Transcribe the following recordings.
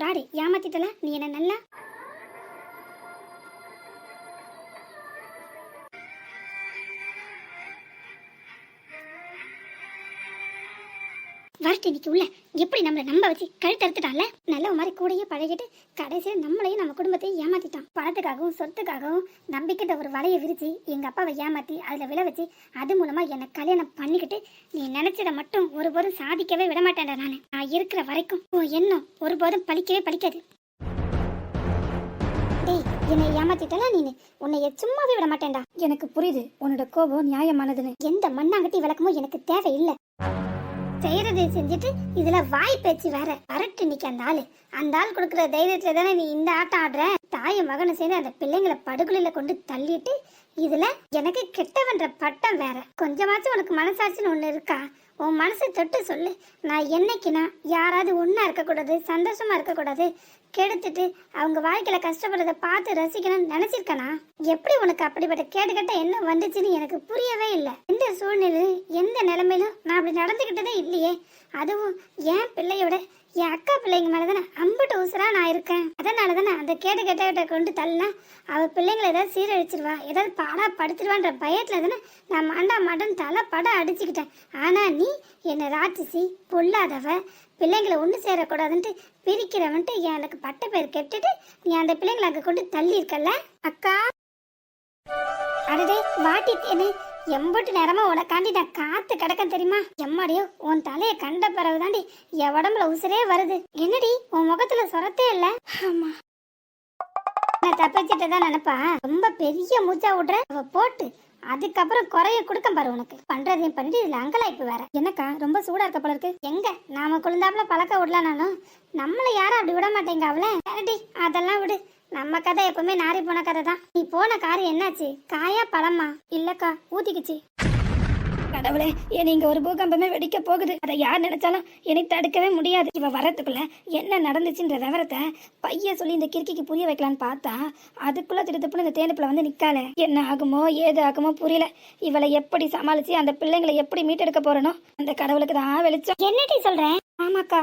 Fraud ஏமாத்திட்டல நீ என்ன நல்லா வரட்டு இன்னைக்கு உள்ள எப்படி நம்மளை நம்ப வச்சு கழுத்து அறுத்துட்டான்ல? நல்ல மாதிரி கூடயே பழகிட்டு கடைசியில் நம்மளையும் நம்ம குடும்பத்தையும் ஏமாத்திட்டான். பணத்துக்காகவும் சொத்துக்காகவும் நம்பிக்கிட்ட ஒரு வலையை விரிச்சு எங்க அப்பாவை ஏமாத்தி அதுல விழ வச்சு அது மூலமா என்னை கல்யாணம் பண்ணிக்கிட்டு நீ நினைச்சதை மட்டும் ஒருபோதும் சாதிக்கவே விட மாட்டேன்டா நானு. நான் இருக்கிற வரைக்கும் உன் எண்ணம் ஒருபோதும் பலிக்கவே பலிக்காது டேய் என்னை ஏமாத்திட்டல நீனு? உன்னை சும்மாவே விட மாட்டேன்டா எனக்கு புரியுது. உன்னோட கோபம் நியாயமானதுன்னு. எந்த மண்ணாங்கட்டி விளக்கமும் எனக்கு தேவையில்லை. செய்யறது செஞ்சுட்டு இதுல வாய் பேச்சு வேற அரட்டு நிக்க அந்த ஆளு. அந்த ஆள் கொடுக்குற தைரியத்துல தானே நீ இந்த ஆட்டம் ஆடுற? தாய மகனை சேர்ந்து அந்த பிள்ளைங்களை படுகொலையில கொண்டு தள்ளிட்டு இதுல எனக்கு கெட்டவன்ற பட்டம் வேற. கொஞ்சமாச்சும் உனக்கு மனசாட்சின்னு ஒண்ணு இருக்கா? உன் மனசை தொட்டு சொல்லு. நான் என்னைக்குனா யாராவது ஒன்றா இருக்கக்கூடாது சந்தோஷமா இருக்கக்கூடாது கெடுத்துட்டு அவங்க வாழ்க்கையில கஷ்டப்படுறத பார்த்து ரசிக்கணும்னு நினைச்சிருக்கனா? எப்படி உனக்கு அப்படிப்பட்ட கேடு கட்ட என்ன வந்துச்சுன்னு எனக்கு புரியவே இல்லை. எந்த சூழ்நிலையிலும் எந்த நிலைமையிலும் நான் அப்படி நடந்துக்கிட்டதே இல்லையே. அதுவும் என் பிள்ளையோட என் அக்கா பிள்ளைங்க மேலே தானே அம்புட்டு உசுரா நான் இருக்கேன். அதனால தானே அந்த கேட்ட கெட்டகிட்ட கொண்டு தள்ளினா அவ பிள்ளைங்களை ஏதாவது சீரழிச்சிருவா ஏதாவது பாடா படுத்துருவான்ற பயத்துல தானே நான் மாண்டா மாட்டன் தலை படம் அடிச்சுக்கிட்டேன். ஆனா நீ என்னை ராட்சசி பொல்லாதவ பிள்ளைங்களை ஒன்று சேரக்கூடாதுன்ட்டு பிரிக்கிறவன்ட்டு எனக்கு பட்ட பேர் கெட்டுட்டு நீ அந்த பிள்ளைங்களை அங்கே கொண்டு தள்ளி இருக்கல்ல அக்கா. அடடே வாட்டிட்டேனே எம்பட்டு நேரமா உனக்காண்டி நான் காத்து கிடக்கேன் தெரியுமா? எம்மாடியோ உன் தலையை கண்ட பிறகு தாண்டி என் உடம்புல உசுரே வருது. என்னடி உன் முகத்துல சொரத்தே இல்ல? ஆமா. நான் தப்பிச்சிட்டு தான் நினைப்பா? ரொம்ப பெரிய மூச்சா விடுற? அவ போட்டு அதுக்கப்புறம் குறைய கொடுக்க பாரு உனக்கு. பண்றதையும் பண்ணிட்டு இதுல அங்கலாய்ப்பு வேற. என்னக்கா ரொம்ப சூடா இருக்க போல இருக்கு. எங்க? நாம குழந்தாப்புல பழக்க விடலானாலும் நம்மள யாரும் அப்படி விட மாட்டேங்க அவளை. அதெல்லாம் விடு. நம்ம கதை எப்பவுமே நாரி போன கதை தான். நீ போன காரு என்னாச்சு? காயா பழமா? இல்லக்கா ஊத்திக்குச்சு. கடவுளே என்னை இங்க ஒரு பூகம்பமே வெடிக்க போகுது. அதை யார் நினைச்சாலும் என்னை தடுக்கவே முடியாது. இவ வரதுக்குள்ள என்ன நடந்துச்சுன்ற விவரத்தை பைய சொல்லி இந்த கிறுக்கிக்கு புரிய வைக்கலான்னு பார்த்தா அதுக்குள்ள திடுத்துப்புல இந்த தேனுப்புல வந்து நிக்கால என்ன ஆகுமோ ஏது ஆகுமோ புரியல. இவளை எப்படி சமாளிச்சு அந்த பிள்ளைங்களை எப்படி மீட்டெடுக்க போறனோ அந்த கடவுளுக்கு தான் வெளிச்சம். என்னடி சொல்றேன் ஆமாக்கா.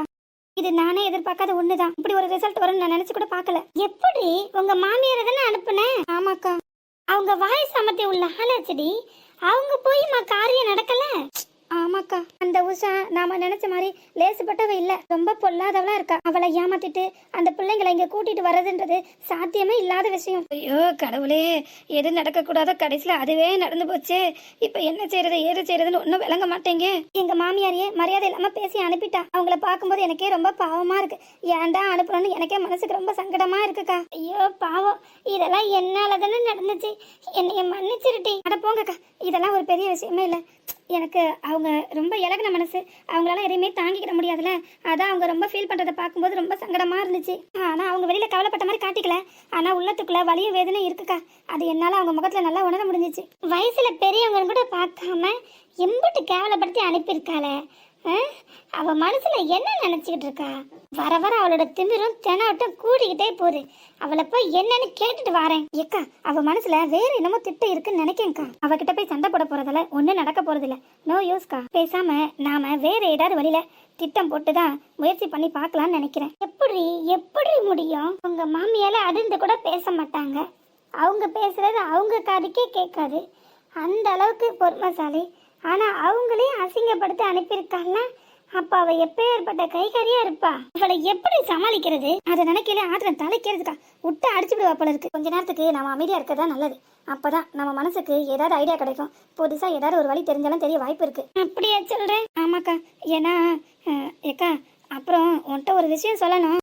இது நானே எதிர்பார்க்காத ஒண்ணுதான். இப்படி ஒரு ரிசல்ட் வரும்னு நான் நினைச்சு கூட பார்க்கல. எப்படி? உங்க மாமியாரை தானே அனுப்புனேன்? ஆமாக்கா. அவங்க வாய் சமத்தி உள்ள ஆளாச்சடி. அவங்க போய்மா காரியம் நடக்கல. ஆமாக்கா. அந்த உஷா நாம நினைச்ச மாதிரி லேசுப்பட்டவ இல்ல. ரொம்ப பொல்லாதவளா இருக்கா. அவளை ஏமாத்திட்டு அந்த பிள்ளைங்களை இங்க கூட்டிட்டு வர்றதுன்றது சாத்தியமே இல்லாத விஷயம். ஐயோ கடவுளே. எது நடக்க கூடாதோ கடைசியில அதுவே நடந்து போச்சு. இப்ப என்ன செய்யறது ஏது செய்யறதுன்னு ஒன்னும் விளங்க மாட்டேங்க. எங்க மாமியாரையே மரியாதை இல்லாம பேசி அனுப்பிட்டா. அவங்கள பார்க்கும்போது எனக்கே ரொம்ப பாவமா இருக்கு. ஏன்டா அனுப்பணும்னு எனக்கே மனசுக்கு ரொம்ப சங்கடமா இருக்குக்கா. ஐயோ பாவம். இதெல்லாம் என்னால தானே நடந்துச்சு. என்னைய மன்னிச்சிருட்டி. அட போங்கக்கா. இதெல்லாம் ஒரு பெரிய விஷயமே இல்லை. எனக்கு அவங்க ரொம்ப இலகின மனசு. அவங்களால எதையுமே தாங்கிக்கிட முடியாதுல்ல. அதான் அவங்க ரொம்ப ஃபீல் பண்றதை பார்க்கும்போது ரொம்ப சங்கடமா இருந்துச்சு. ஆனா அவங்க வெளியில கவலைப்பட்ட மாதிரி காட்டிக்கல. ஆனா உள்ளத்துக்குள்ள வலியும் வேதனை இருக்குக்கா. அது என்னால அவங்க முகத்துல நல்லா உணர முடிஞ்சிச்சு. வயசுல பெரியவங்க கூட பார்க்காம எம்பிட்டு கேவலப்படுத்தி அனுப்பியிருக்காளே. அவ மனசுல என்ன நினைச்சுக்கிட்டு இருக்கா? வர வர அவளோட திமிரும் தெனாவட்டும் கூடிக்கிட்டே போகுது. அவளை போய் என்னன்னு கேட்டுட்டு வரேன். ஏக்கா அவ மனசுல வேற என்னமோ திட்டம் இருக்குன்னு நினைக்கேன்க்கா. அவகிட்ட போய் சண்டை போட போறதால ஒன்றும் நடக்க போறதில்ல. நோ யூஸ்க்கா பேசாம நாம வேற ஏதாவது வழியில திட்டம் போட்டு தான் முயற்சி பண்ணி பார்க்கலாம்னு நினைக்கிறேன். எப்படி எப்படி முடியும்? உங்க மாமியால அதிர்ந்து கூட பேச மாட்டாங்க. அவங்க பேசுறது அவங்க காதுக்கே கேட்காது. அந்த அளவுக்கு பொறுமைசாலி. ஆனா அவங்களையும் அசிங்கப்படுத்தி அனுப்பியிருக்காள்னா அப்ப அவ எப்பேற்பட்ட கைகாரியா இருப்பா? அவளை எப்படி சமாளிக்கிறது? அதை நினைக்கல ஆத்திரம் தலைக்கிறதுக்கா? விட்டு அடிச்சு விடுவா போல இருக்கு. கொஞ்ச நேரத்துக்கு நம்ம அமைதியா இருக்கதான் நல்லது. அப்பதான் நம்ம மனசுக்கு ஏதாவது ஐடியா கிடைக்கும். புதுசா ஏதாவது ஒரு வழி தெரிஞ்சாலும் தெரிய வாய்ப்பு இருக்கு. அப்படியா சொல்றேன்? ஆமாக்கா. ஏன்னா அஹ், ஏக்கா அப்புறம் உன்கிட்ட ஒரு விஷயம் சொல்லணும்.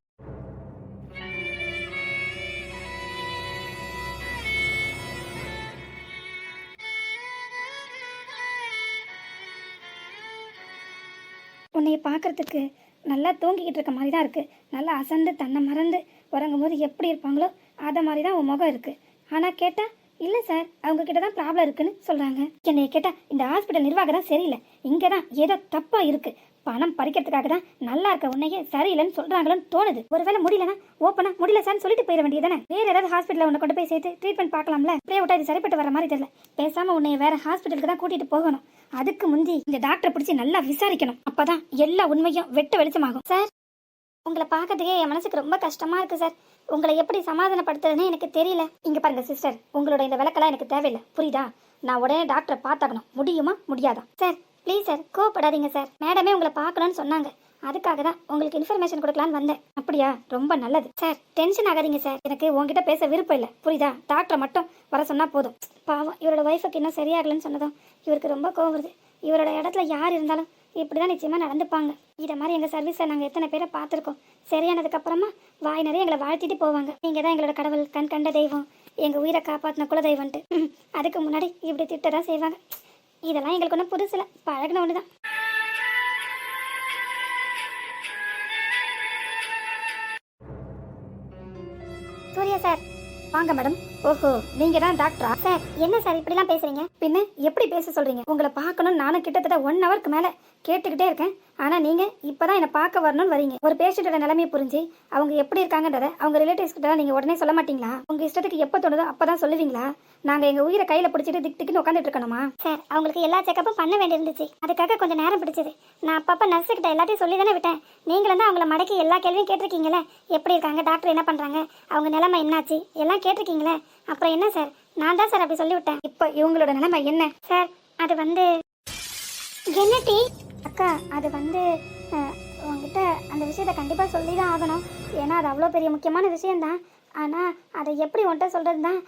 உன்னைய பார்க்கறதுக்கு நல்லா தூங்கிக்கிட்டு இருக்க மாதிரி தான் இருக்குது நல்லா அசந்து தன்னை மறந்து உறங்கும் போது எப்படி இருப்பாங்களோ அதை மாதிரி தான் உன் முகம் இருக்குது ஆனால் கேட்டால் இல்லை சார் அவங்க கிட்ட தான் ப்ராப்ளம் இருக்குன்னு சொல்கிறாங்க என்னைய கேட்டால் இந்த ஹாஸ்பிட்டல் நிர்வாகம் தான் சரியில்லை. இங்கே தான் ஏதோ தப்பாக இருக்குது பணம் பறிக்கிறதுக்காக தான் நல்லா இருக்க உன்னையே சரியில்லைன்னு சொல்கிறாங்களோன்னு தோணுது. ஒருவேளை முடியலனா ஓப்பனா முடியல சார் சொல்லிட்டு போயிட வேண்டியதானே வேற ஏதாவது ஹாஸ்பிட்டலில் உன்னை கொண்டு போய் சேர்த்து ட்ரீட்மெண்ட் பார்க்கலாம்ல? அப்படியே விட்டா இது சரிப்பட்டு வர மாதிரி தெரியல. பேசாமல் உன்னை வேற ஹாஸ்பிட்டலுக்கு தான் கூட்டிகிட்டு போகணும். அதுக்கு முந்தி இந்த டாக்டரை பிடிச்சி நல்லா விசாரிக்கணும். அப்பதான் எல்லா உண்மையும் வெட்ட வெளிச்சமாகும். சார் உங்களை பார்க்கறதுக்கே என் மனசுக்கு ரொம்ப கஷ்டமா இருக்கு சார். உங்களை எப்படி சமாதானப்படுத்துறதுன்னு எனக்கு தெரியல. இங்க பாருங்க சிஸ்டர் உங்களோட இந்த விளக்கெல்லாம் எனக்கு தேவையில்லை. புரியுதா? நான் உடனே டாக்டரை பார்த்தாகணும். முடியுமா? முடியாதா? சார் ப்ளீஸ் சார் கோவப்படாதீங்க சார் மேடமே உங்களை பார்க்கணும்னு சொன்னாங்க. அதுக்காக தான் உங்களுக்கு இன்ஃபர்மேஷன் கொடுக்கலான்னு வந்தேன். அப்படியா? ரொம்ப நல்லது. சார் டென்ஷன் ஆகாதீங்க சார் எனக்கு உங்ககிட்ட பேச விருப்பம் இல்லை. புரியுதா? டாக்டரை மட்டும் வர சொன்னால் போதும். பாவம் இவரோட ஒய்ஃபுக்கு இன்னும் சரியாகலன்னு சொன்னதும் இவருக்கு ரொம்ப கோவம் வருது. இவரோட இடத்துல யார் இருந்தாலும் இப்படி தான் நிச்சயமாக நடந்துப்பாங்க. இதை மாதிரி எங்கள் சர்வீஸை நாங்கள் எத்தனை பேரை பார்த்துருக்கோம். சரியானதுக்கப்புறமா வாய் நிறைய எங்களை வாழ்த்திட்டு போவாங்க. நீங்கள் தான் எங்களோட கடவுள் கண் கண்ட தெய்வம். எங்கள் உயிரை காப்பாற்றின குல தெய்வம்ட்டு அதுக்கு முன்னாடி இப்படி திட்ட தான் செய்வாங்க. இதெல்லாம் எங்களுக்கு ஒன்றும் புதுசில். பழகின ஒன்று தான். சூர்யா சார் வாங்க மேடம். ஓஹோ நீங்க தான் டாக்டரா சார் என்ன சார் இப்படிலாம் பேசுறீங்க? பின்ன எப்படி பேச சொல்றீங்க? உங்களை பார்க்கணும் நானும் கிட்டத்தட்ட ஒன் ஹவருக்கு மேல கேட்டுக்கிட்டே இருக்கேன். ஆனா நீங்க இப்பதான் என்ன பார்க்க வரணும்னு வரீங்க. ஒரு பேஷண்டோட நிலைமையை புரிஞ்சு அவங்க எப்படி இருக்காங்கன்றத அவங்க ரிலேட்டிவ்ஸ் கிட்ட நீங்க உடனே சொல்ல மாட்டீங்களா? உங்க இஷ்டத்துக்கு எப்போ தோணுதோ அப்பதான் சொல்லுவீங்களா? நாங்க எங்க உயிரை கையில பிடிச்சிட்டு திக் திக்குன்னு உட்காந்துட்டு இருக்கணுமா? சார் அவங்களுக்கு எல்லா செக்கப்பும் பண்ண வேண்டியிருந்துச்சு. அதுக்காக கொஞ்சம் நேரம் பிடிச்சது. நான் அப்பப்ப நர்ஸு கிட்ட எல்லாத்தையும் சொல்லி தானே விட்டேன். நீங்களும் தான் அவங்கள மடக்கி எல்லா கேள்வியும் கேட்டிருக்கீங்களே எப்படி இருக்காங்க? டாக்டர் என்ன பண்றாங்க? அவங்க நிலைமை என்னாச்சு? எல்லாம் கேட்டிருக்கீங்களே அப்புறம் என்ன சார்? நான் தான் சார் அப்படி சொல்லிவிட்டேன். இப்போ இவங்களோட நிலைமை என்ன? சார் அது வந்து என்ன டீ? அக்கா அது வந்து உங்ககிட்ட அந்த விஷயத்த கண்டிப்பாக சொல்லி தான் ஆகணும். ஏன்னா அது அவ்வளோ பெரிய முக்கியமான விஷயம்தான். ஆனால் அதை எப்படி உன்கிட்ட சொல்கிறது தான்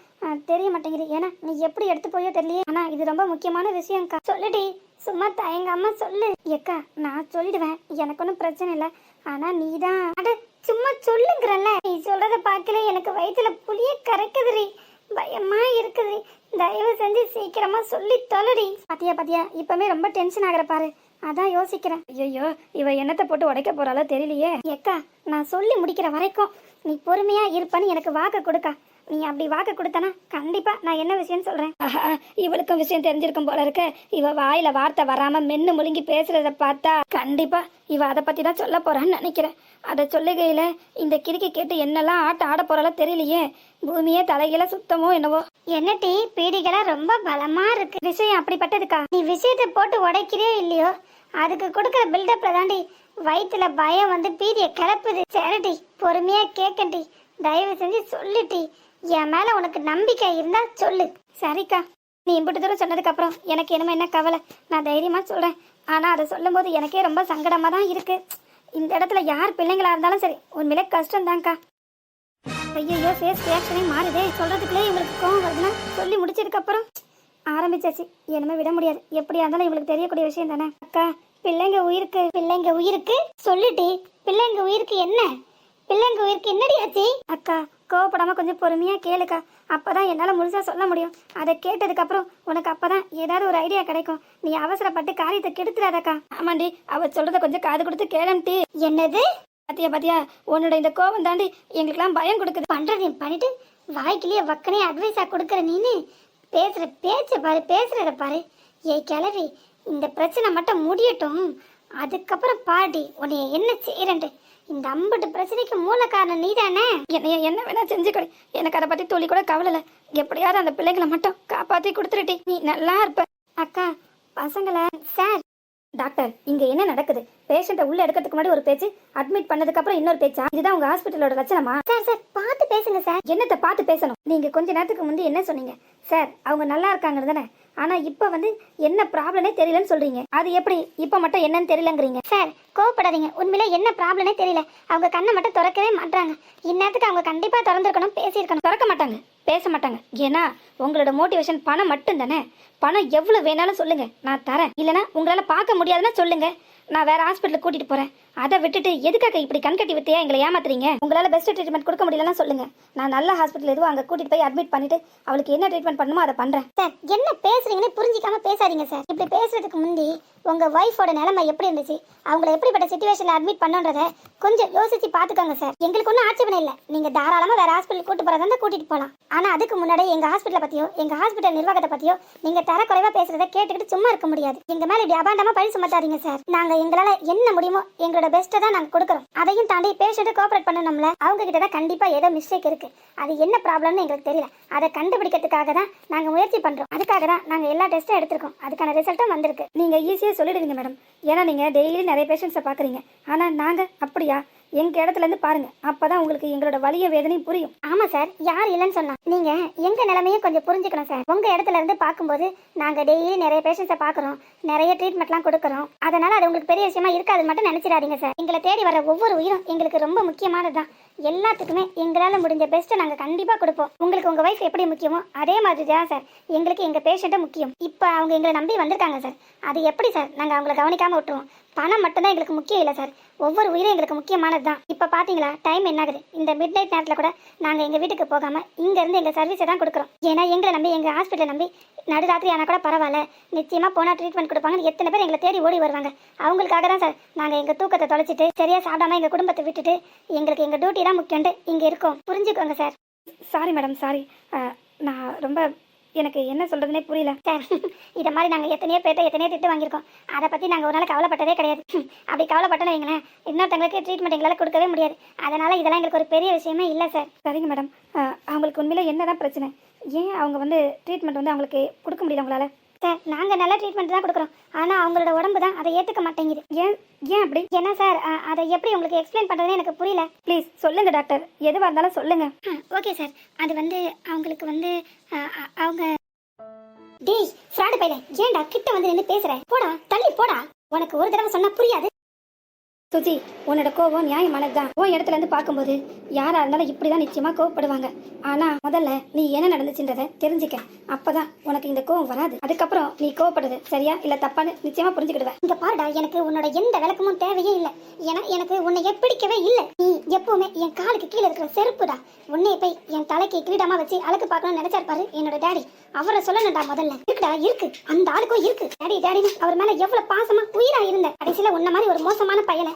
தெரிய மாட்டேங்குது. ஏன்னா நீ எப்படி எடுத்து போயோ தெரியலையே. ஆனால் இது ரொம்ப முக்கியமான விஷயம்க்கா. சொல்லுடி சும்மா தயங்காம சொல்லு. எக்கா நான் சொல்லிடுவேன். எனக்கு ஒன்றும் பிரச்சனை இல்லை. ஆனால் நீ தான் அட சும்மா சொல்லுங்கிறல்ல. நீ சொல்கிறத பார்க்கல. எனக்கு வயிற்றுல புளிய கரைக்குதுரி பயமா இருக்குது. தயவு செஞ்சு சீக்கிரமா சொல்லி தொலடி. பாத்தியா பாத்தியா? இப்பவே ரொம்ப டென்ஷன் ஆகுற பாரு. அதான் யோசிக்கிறேன். ஐயோ இவ என்னத்தை போட்டு உடைக்க போறாளோ தெரியலையே. ஏக்கா நான் சொல்லி முடிக்கிற வரைக்கும் நீ பொறுமையா இருப்பன்னு எனக்கு வாக்கு கொடுக்கா. நீ அப்படி வாக்கு கொடுத்தனா கண்டிப்பா நான் என்ன விஷயம் சொல்றேன்? இவளுக்கும் விஷயம் தெரிஞ்சிருக்கும் போல இருக்க. இவ வாயில வார்த்தை வராம மென்னு முழுங்கி பேசுறத பார்த்தா கண்டிப்பா இவ அதை பத்தி தான் சொல்ல போறான்னு நினைக்கிறேன். அதை சொல்லுகையில இந்த கிறுக்கி கேட்டு என்னெல்லாம் ஆட்டம் ஆட போறாளோ தெரியலையே. பூமியே தலையில சுத்தமோ என்னவோ. என்ன டீ? பீடிகளா ரொம்ப பலமா இருக்கு. விஷயம் அப்படிப்பட்டதுக்கா? நீ விஷயத்தை போட்டு உடைக்கிறியோ இல்லையோ? அதுக்கு கொடுக்குற பில்டப்ல தாண்டி வயிற்றுல பயம் வந்து பீதியை கிளப்புது. சரிடி பொறுமையா கேட்கண்டி தயவு செஞ்சு சொல்லுட்டி என் மேல உனக்கு நம்பிக்கை இருந்தா சொல்லு. சரிக்கா. நீ இம்புட்டு தூரம் சொன்னதுக்கு அப்புறம் எனக்கு என்னமோ என்ன கவலை? நான் தைரியமா சொல்றேன். ஆனா அதை சொல்லும்போது எனக்கே ரொம்ப சங்கடமா தான் இருக்கு. இந்த இடத்துல யார் பிள்ளைங்களா இருந்தாலும் சரி உண்மையிலே கஷ்டம்தான்க்கா. ஐயோ ஃபேஸ் ரியாக்ஷனே மாறுதே. சொல்றதுக்குள்ளே இவங்களுக்கு கோவம் வருதுன்னா சொல்லி முடிச்சதுக்கப்புறம் ஆரம்பிச்சாச்சு. என்னமே விட முடியாது. எப்படியா இருந்தாலும் இவங்களுக்கு தெரியக்கூடிய விஷயம் தானே. அக்கா பிள்ளைங்க உயிருக்கு பிள்ளைங்க உயிருக்கு. சொல்லிட்டு பிள்ளைங்க உயிருக்கு என்ன? பிள்ளைங்க உயிருக்கு என்னடி ஆச்சு? அக்கா கோவப்படாம கொஞ்சம் பொறுமையா கேளுக்கா. அப்பதான் என்னால முழுசா சொல்ல முடியும். அதை கேட்டதுக்கு அப்புறம் உனக்கு அப்பதான் ஏதாவது ஒரு ஐடியா கிடைக்கும். நீ அவசரப்பட்டு காரியத்தை கெடுத்துறாதக்கா. ஆமாண்டி அவ சொல்றத கொஞ்சம் காது கொடுத்து கேளம்டி என்னது? பாத்தியா பாத்தியா உன்னோட இந்த கோபம் தாண்டி எங்களுக்கெல்லாம் பயம் கொடுக்குது. பண்றதையும் பண்ணிட்டு வாய்க்கிலேயே வக்கனே அட்வைஸா கொடுக்குற நீனு? பேசுற பேச்ச பாரு பேசுறத பாரு. ஏ கிளவி இந்த பிரச்சனை மட்டும் முடியட்டும். அதுக்கப்புறம் பாடி உன்னைய என்ன செய்யறேன்ட்டு இந்த அம்பட்டு பிரச்சனைக்கு மூல காரணம் நீதானே? என்னைய என்ன வேணா செஞ்சுக்கடி எனக்கு அதை பத்தி துளி கூட கவலை இல்லை எப்படியாவது அந்த பிள்ளைங்களை மட்டும் காப்பாத்தி கொடுத்துருட்டி. நீ நல்லா இருப்ப. அக்கா பசங்களை சார். டாக்டர் இங்க என்ன நடக்குது? பேஷண்ட்டை உள்ள எடுக்கிறதுக்கு முன்னாடி ஒரு பேச்சு அட்மிட் பண்ணதுக்கு அப்புறம் இன்னொரு பேச்சா? இதுதான் உங்க ஹாஸ்பிட்டலோட லட்சணமா? சார் சார் பார்த்து பேசுங்க சார். என்னத்தை பார்த்து பேசணும்? நீங்க கொஞ்ச நேரத்துக்கு முந்தி என்ன சொன்னீங்க? சார் அவங்க நல்லா இருக்காங்க தானே? ஆனா இப்ப வந்து என்ன ப்ராப்ளமே தெரியலன்னு சொல்றீங்க. அது எப்படி இப்ப மட்டும் என்னன்னு தெரியலங்கிறீங்க? சார் கோவப்படாதீங்க. உண்மையில என்ன ப்ராப்ளமே தெரியல. அவங்க கண்ணை மட்டும் திறக்கவே மாட்டாங்க இந்நேரத்துக்கு அவங்க கண்டிப்பா திறந்திருக்கணும் பேசியிருக்கணும். திறக்க மாட்டாங்க. பேச மாட்டாங்க. ஏன்னா உங்களோட மோட்டிவேஷன் பணம் மட்டும் தானே பணம் எவ்வளவு வேணாலும் சொல்லுங்க. நான் தரேன். இல்லனா உங்களால பார்க்க முடியாதுன்னா சொல்லுங்க. நான் வேற ஹாஸ்பிட்டலுக்கு கூட்டிட்டு போறேன். அதை விட்டுட்டு எதுக்காக இப்படி கண்கட்டி வித்தையா எங்களை ஏமாத்துறீங்க? உங்களால பெஸ்ட் ட்ரீட்மெண்ட் கொடுக்க முடியலன்னா சொல்லுங்க. நான் நல்ல ஹாஸ்பிட்டல் எதுவும் அங்கே கூட்டிட்டு போய் அட்மிட் பண்ணிட்டு அவளுக்கு என்ன ட்ரீட்மெண்ட் பண்ணுமோ அதை பண்றேன். சார் என்ன பேசுறீங்கன்னு புரிஞ்சிக்காம பேசாதீங்க சார். இப்படி பேசுறதுக்கு முந்தி உங்க ஒய்ஃபோட நிலைமை எப்படி இருந்துச்சு? அவங்கள எப்படிப்பட்ட சுச்சுவேஷன்ல அட்மிட் பண்ணுன்றத கொஞ்சம் யோசிச்சு பாத்துக்கோங்க சார். எங்களுக்கு ஒன்றும் ஆட்சேபனை இல்லை. நீங்க தாராளமா வேற ஹாஸ்பிட்டல் கூட்டு போறதா இருந்தா கூட்டிட்டு போலாம். ஆனா அதுக்கு முன்னாடி எங்க ஹாஸ்பிட்டலை பத்தியோ எங்க ஹாஸ்பிட்டல் நிர்வாகத்தை பத்தியோ நீங்க தரக்குறைவா பேசுறத கேட்டுக்கிட்டு சும்மா இருக்க முடியாது. எங்க மேல இப்படி அபாண்டமா பழி சுமத்தாதீங்க சார். நாங்க எங்களால என்ன முடியுமோ எங்களோட பெஸ்ட்டை தான் நாங்கள் கொடுக்குறோம். அதையும் தாண்டி பேஷண்ட்டு கோஆப்ரேட் பண்ணணும்ல? அவங்க கிட்ட தான் கண்டிப்பாக ஏதோ மிஸ்டேக் இருக்கு. அது என்ன ப்ராப்ளம்னு எங்களுக்கு தெரியல. அதை கண்டுபிடிக்கிறதுக்காக தான் நாங்கள் முயற்சி பண்ணுறோம் அதுக்காக தான் நாங்கள் எல்லா டெஸ்ட்டும் எடுத்திருக்கோம். அதுக்கான ரிசல்ட்டும் வந்திருக்கு. நீங்கள் ஈஸியாக சொல்லிடுவீங்க மேடம் ஏன்னா நீங்கள் டெய்லி நிறைய பேஷண்ட்ஸை பார்க்குறீங்க ஆனால் நாங்கள் அப்படியா? எங்க இடத்துல இருந்து பாருங்க. அப்பதான் உங்களுக்கு எங்களோட வலிய வேதனையும் புரியும். ஆமா சார். யார் இல்லைன்னு சொன்னா. நீங்க எங்க நிலைமையும் கொஞ்சம் புரிஞ்சுக்கணும் சார். உங்க இடத்துல இருந்து பார்க்கும்போது நாங்க டெய்லி நிறைய பேஷண்ட்ஸை பார்க்குறோம். நிறைய ட்ரீட்மெண்ட்லாம் கொடுக்குறோம். அதனால அது உங்களுக்கு பெரிய விஷயமா இருக்காது மட்டும் நினைச்சிடாதீங்க சார். எங்களை தேடி வர ஒவ்வொரு உயிரும் எங்களுக்கு ரொம்ப முக்கியமானதுதான். எல்லாத்துக்குமே எங்களால் முடிஞ்ச பெஸ்ட்டை நாங்கள் கண்டிப்பாக கொடுப்போம். உங்களுக்கு உங்கள் ஒய்ஃப் எப்படி முக்கியமோ அதே மாதிரி தான் சார் எங்களுக்கு எங்கள் பேஷண்ட்டை முக்கியம். இப்போ அவங்க எங்களை நம்பி வந்திருக்காங்க சார் அது எப்படி சார் நாங்கள் அவங்கள கவனிக்காமல் விட்டுருவோம். பணம் மட்டும்தான் எங்களுக்கு முக்கியம் இல்லை சார் ஒவ்வொரு உயிரும் எங்களுக்கு முக்கியமானது தான். இப்போ பார்த்தீங்களா டைம் என்ன ஆகுது இந்த மிட் நைட் நேரத்தில் கூட நாங்கள் எங்கள் வீட்டுக்கு போகாமல் இங்கேருந்து எங்கள் சர்வீஸை தான் கொடுக்குறோம். ஏன்னா எங்களை நம்பி எங்கள் ஹாஸ்பிட்டலை நம்பி நடுராத்திரி ஆனால் கூட பரவாயில்ல. நிச்சயமாக போனால் ட்ரீட்மெண்ட் கொடுப்பாங்கன்னு எத்தனை பேர் எங்களை தேடி ஓடி வருவாங்க. அவங்களுக்காக தான் சார் நாங்கள் எங்கள் தூக்கத்தை தொலைச்சிட்டு சரியாக சாப்பிடாம எங்கள் குடும்பத்தை விட்டுட்டு எங்களுக்கு எங்கள் டியூட்டி தான் முக்கியம்ட்டு இங்கே இருக்கோம். புரிஞ்சுக்கோங்க சார் சாரி மேடம் சாரி நான் ரொம்ப எனக்கு என்ன சொல்றதுனே புரியல. சார் இதை மாதிரி நாங்கள் எத்தனையோ பேர்ட்ட எத்தனையோ திட்டு வாங்கியிருக்கோம். அதை பற்றி நாங்கள் ஒரு நாள் கவலைப்பட்டதே கிடையாது. அப்படி கவலைப்பட்டோன்னு வைங்களேன் இன்னொருத்தங்களுக்கு ட்ரீட்மெண்ட் எங்களால் கொடுக்கவே முடியாது. அதனால் இதெல்லாம் எங்களுக்கு ஒரு பெரிய விஷயமே இல்லை சார் சரிங்க மேடம் அவங்களுக்கு உண்மையில என்னதான் பிரச்சனை? ஏன் அவங்க வந்து ட்ரீட்மெண்ட் வந்து அவங்களுக்கு கொடுக்க முடியல உங்களால? சார் நாங்கள் நல்ல ட்ரீட்மெண்ட் தான் கொடுக்குறோம். ஆனால் அவங்களோட உடம்பு தான் அதை ஏற்றுக்க மாட்டேங்குது. ஏன் ஏன் அப்படி? என்ன சார் அதை எப்படி உங்களுக்கு எக்ஸ்பிளைன் பண்ணுறதுன்னு எனக்கு புரியல. ப்ளீஸ் சொல்லுங்கள் டாக்டர் எதுவாக இருந்தாலும் சொல்லுங்கள் ஓகே சார் அது வந்து அவங்களுக்கு வந்து அவங்க டேய் ஃப்ராடு பையன். ஏன்டா கிட்ட வந்து நின்று பேசுற? போடா தள்ளி போடா. உனக்கு ஒரு தடவை சொன்னா புரியாது. சுஜி உன்னோட கோவம் நியாயமானது தான் உன் இடத்துல இருந்து பார்க்கும்போது யாரா இருந்தாலும் இப்படிதான் நிச்சயமா கோவப்படுவாங்க. ஆனா முதல்ல நீ என்ன நடந்துச்சுன்றத தெரிஞ்சுக்க. அப்பதான் உனக்கு இந்த கோவம் வராது. அதுக்கப்புறம் நீ கோவப்படுது சரியா இல்ல தப்பான்னு நிச்சயமா புரிஞ்சுக்கிடுவ. இந்த பாருடா எனக்கு உன்னோட எந்த விளக்கமும் தேவையே இல்லை. ஏன்னா எனக்கு உன்னை பிடிக்கவே இல்லை. நீ எப்பவுமே என் காலுக்கு கீழே இருக்கிற செருப்புடா. உன்னைய போய் என் தலைக்கு கிரீடமா வச்சு அழகு பார்க்கணும்னு நினைச்சாரு என்னோட டேடி. அவரை சொல்லணும்டா முதல்ல. இருக்குடா இருக்கு. அந்த ஆளுக்கும் இருக்கு. டாடி டேடி அவர் மேல எவ்வளவு பாசமா உயிரா இருந்த. கடைசியில உன்ன மாதிரி ஒரு மோசமான பையனை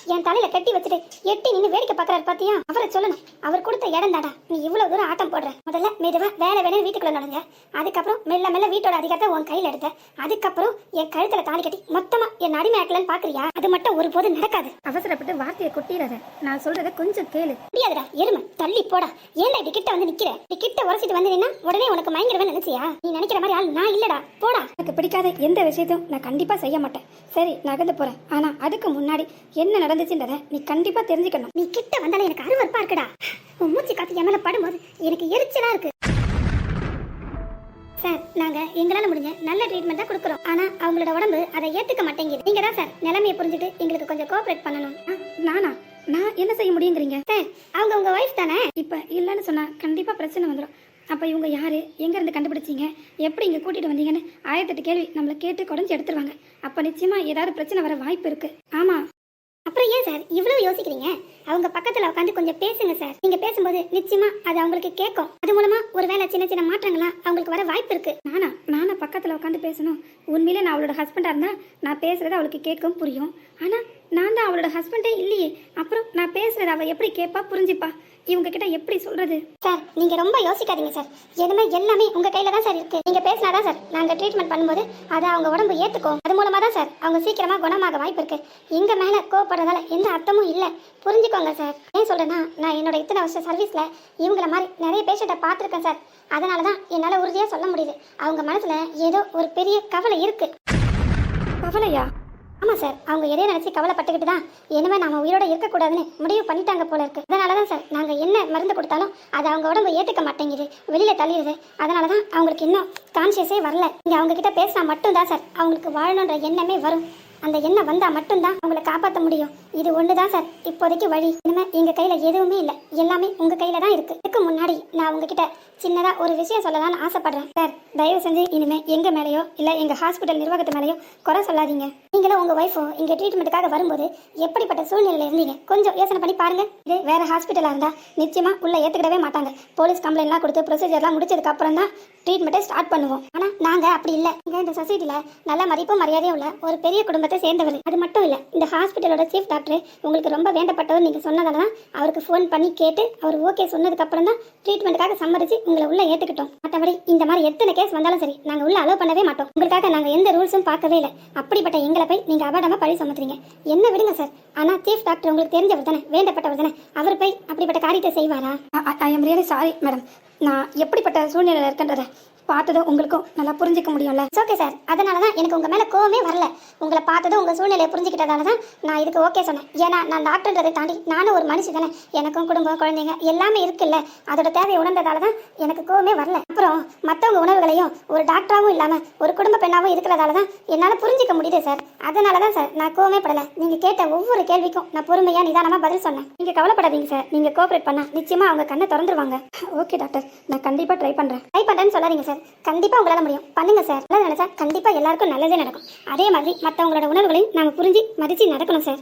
என் தலையில கட்டி வச்சுட்டு எட்டி நின்னு வேடிக்கை பாக்குறாரு பாத்தியா? அவரை சொல்லணும். அவர் கொடுத்த இடம் தாடா நீ இவ்வளவு தூரம் ஆட்டம் போடுற. முதல்ல மெதுவா வேலை வேணும் வீட்டுக்குள்ள நடங்க அதுக்கப்புறம் மெல்ல மெல்ல வீட்டோட அதிகாரத்தை உன் கையில எடுத்த. அதுக்கப்புறம் என் கழுத்துல தாலி கட்டி மொத்தமா என் அடிமையாக்கலன்னு பாக்குறியா? அது மட்டும் ஒருபோதும் நடக்காது. அவசரப்பட்டு வார்த்தையை கொட்டிடாத நான் சொல்றத கொஞ்சம் கேளு. முடியாதுடா. எருமை. தள்ளி போடா. ஏன்டா இப்படி கிட்ட வந்து நிக்கிற? இப்படி கிட்ட உரசிட்டு வந்து நின்னா உடனே உனக்கு மயங்கிருவேன் நினைச்சியா? நீ நினைக்கிற மாதிரி ஆள் நான் இல்லடா. போடா. எனக்கு பிடிக்காத எந்த விஷயத்தையும் நான் கண்டிப்பா செய்ய மாட்டேன். சரி நகர்ந்து போறேன். ஆனா அதுக்கு முன்னாடி என்ன நடந்துச்சுன்றத நீ கண்டிப்பா தெரிஞ்சுக்கணும். நீ கிட்ட வந்தாலும் எனக்கு அருவருப்பா இருக்குடா. உன் மூச்சு காத்து என் மேல படும்போது எனக்கு எரிச்சலா இருக்கு. சார் நாங்க எங்களால முடிஞ்ச நல்ல ட்ரீட்மெண்ட் தான் கொடுக்குறோம். ஆனா அவங்களோட உடம்பு அதை ஏத்துக்க மாட்டேங்குது. நீங்க தான் சார் நிலைமையை புரிஞ்சுட்டு எங்களுக்கு கொஞ்சம் கோஆபரேட் பண்ணணும். நானா? நான் என்ன செய்ய முடியுங்கிறீங்க? சார் அவங்க உங்க ஒய்ஃப் தானே? இப்ப இல்லைன்னு சொன்னா கண்டிப்பா பிரச்சனை வந்துடும் அப்ப இவங்க யாரு? எங்க இருந்து கண்டுபிடிச்சீங்க? எப்படி இங்க கூட்டிட்டு வந்தீங்கன்னு ஆயிரத்தெட்டு கேள்வி நம்மள கேட்டு குடஞ்சி எடுத்துருவாங்க. அப்ப நிச்சயமா ஏதாவது பிரச்சனை வர வாய்ப்பு இருக்கு. ஆமா அப்புறம் ஏன் சார்? இவ்வளவு யோசிக்கிறீங்க? அவங்க பக்கத்துல உட்காந்து கொஞ்சம் பேசுங்க சார். நீங்க பேசும்போது நிச்சயமா அது அவங்களுக்கு கேட்கும் அது மூலமா ஒருவேளை சின்ன சின்ன மாற்றங்கள்லாம் அவங்களுக்கு வர வாய்ப்பு இருக்கு. நானா? நானா பக்கத்துல உட்காந்து பேசணும்? உண்மையிலே நான் அவளோட ஹஸ்பண்டா இருந்தா நான் பேசுறது அவளுக்கு கேட்கும் புரியும். ஆனா நான் தான் அவளோட ஹஸ்பண்டே இல்லையே. அப்புறம் நான் பேசுறது அவ எப்படி கேட்பா புரிஞ்சுப்பா? இவங்க கிட்ட எப்படி சொல்றது? சார் நீங்க ரொம்ப யோசிக்காதீங்க சார். எதுவுமே எல்லாமே உங்க கையில தான் சார் இருக்கு. நீங்க பேசினாதான் சார். நாங்க ட்ரீட்மெண்ட் பண்ணும்போது அதை அவங்க உடம்பு ஏத்துக்கும். அது மூலமா தான் சார். அவங்க சீக்கிரமா குணமாக வாய்ப்பு இருக்கு. எங்க மேல கோவப்படுறதால எந்த அர்த்தமும் இல்ல. புரிஞ்சுக்கோங்க சார். ஏன் சொல்றேன்னா நான் என்னோட இத்தனை வருஷ சர்வீஸ்ல இவங்கள மாதிரி நிறைய பேஷண்ட்டை பார்த்துருக்கேன் சார். அதனால தான் என்னால் உறுதியாக சொல்ல முடியுது. அவங்க மனசுல ஏதோ ஒரு பெரிய கவலை இருக்கு. கவலையா? ஆமாம் சார் அவங்க எதையோ நினச்சி கவலைப்பட்டுக்கிட்டு தான் இனிமே நாம் உயிரோட இருக்கக்கூடாதுன்னு முடிவு பண்ணிட்டாங்க போல இருக்கு. அதனால தான் சார் நாங்கள் என்ன மருந்து கொடுத்தாலும் அது அவங்க உடம்பு ஏற்றுக்க மாட்டேங்குது வெளியில் தள்ளிடுது. அதனால தான் அவங்களுக்கு இன்னும் கான்சியஸே வரல. நீங்கள் அவங்க கிட்ட பேசினா மட்டும்தான் சார் அவங்களுக்கு வாழணுன்ற எண்ணமே வரும். அந்த எண்ணம் வந்தால் மட்டும்தான் அவங்களை காப்பாற்ற முடியும். இது ஒன்று தான் சார். இப்போதைக்கு வழி. இனிமேல் எங்கள் கையில் எதுவுமே இல்லை. எல்லாமே உங்கள் கையில் தான் இருக்குது இதுக்கு முன்னாடி நான் உங்ககிட்ட சின்னதாக ஒரு விஷயம் சொல்லலாம்னு ஆசைப்பட்றேன். சார் தயவு செஞ்சு இனிமேல் எங்கள் மேலேயோ இல்லை எங்கள் ஹாஸ்பிட்டல் நிர்வாகத்து மேலேயோ குறை சொல்லாதீங்க. நீங்களும் உங்கள் ஒய்ஃபோ இங்கே ட்ரீட்மெண்ட்டுக்காக வரும்போது எப்படிப்பட்ட சூழ்நிலையில இருந்தீங்க? கொஞ்சம் யோசனை பண்ணி பாருங்கள் இது வேறு ஹாஸ்பிட்டலாக இருந்தால் நிச்சயமாக உள்ளே ஏற்றுக்கிடவே மாட்டாங்க. போலீஸ் கம்ப்ளைண்ட்லாம் கொடுத்து ப்ரொசீஜர்லாம் முடிச்சதுக்கு அப்புறம் தான் ட்ரீட்மெண்ட்டை ஸ்டார்ட் பண்ணுவோம். ஆனால் நாங்கள் அப்படி இல்லை. இங்கே இந்த சொசைட்டியில் நல்ல மதிப்பும் மரியாதையும் உள்ள ஒரு பெரிய குடும்பத்தை சேர்ந்தவர் அது மட்டும் இல்ல இந்த ஹாஸ்பிட்டலோட சீஃப் டாக்டர் உங்களுக்கு ரொம்ப வேண்டப்பட்டவர் நீங்க சொன்னதால தான் அவருக்கு ஃபோன் பண்ணி கேட்டு அவர் ஓகே சொன்னதுக்கு அப்புறம் தான் ட்ரீட்மெண்ட்டுக்காக சம்மதிச்சு உங்களை உள்ள ஏத்துக்கிட்டோம். மற்றபடி இந்த மாதிரி எத்தனை கேஸ் வந்தாலும் சரி நாங்க உள்ள அலோவ் பண்ணவே மாட்டோம். உங்களுக்காக நாங்க எந்த ரூல்ஸும் பார்க்கவே இல்லை. அப்படிப்பட்ட எங்களை போய் நீங்க அபாடமா பழி சுமத்துறீங்க. என்ன விடுங்க சார் ஆனா சீஃப் டாக்டர் உங்களுக்கு தெரிஞ்சவர் தானே வேண்டப்பட்டவர் தானே. அவர் போய் அப்படிப்பட்ட காரியத்தை செய்வாரா? I am really sorry madam நான் எப்படிப்பட்ட சூழ்நிலையில் இருக்கன்றத பார்த்ததும் உங்களுக்கும் நல்லா புரிஞ்சிக்க முடியும்ல? ஓகே சார் அதனால தான் எனக்கு உங்கள் மேலே கோவமே வரல. உங்களை பார்த்ததும் உங்கள் சூழ்நிலையை புரிஞ்சுக்கிட்டதால தான் நான் இதுக்கு ஓகே சொன்னேன். ஏன்னா நான் டாக்டர்ன்றதை தாண்டி நானும் ஒரு மனுஷி தானே. எனக்கும் குடும்பம் குழந்தைங்க எல்லாமே இருக்குல்ல. அதோட தேவையை உணர்ந்ததால தான் எனக்கு கோவமே வரல. அப்புறம் மற்றவங்க உணர்வுகளையும் ஒரு டாக்டராகவும் இல்லாமல் ஒரு குடும்ப பெண்ணாகவும் இருக்கிறதால தான் என்னால் புரிஞ்சுக்க முடியுது சார் அதனால தான் சார் நான் கோவமே படலை நீங்கள் கேட்ட ஒவ்வொரு கேள்விக்கும் நான் பொறுமையாக நிதானமாக பதில் சொன்னேன். நீங்கள் கவலைப்படாதீங்க சார் நீங்கள் கோஆப்ரேட் பண்ணால் நிச்சயமாக அவங்க கண்ணை திறந்துருவாங்க. Okay doctor. நான் கண்டிப்பாக ட்ரை பண்ணுறேன் ட்ரை பண்ணுறேன்னு சொல்லாதீங்க சார் கண்டிப்பாக உங்களால் முடியும். பண்ணுங்கள் சார் நல்லா நினச்சா கண்டிப்பாக எல்லாருக்கும் நல்லதே நடக்கும். அதே மாதிரி மற்றவங்களோட உணர்வுகளையும் நாங்கள் புரிஞ்சு மதித்து நடக்கணும் சார்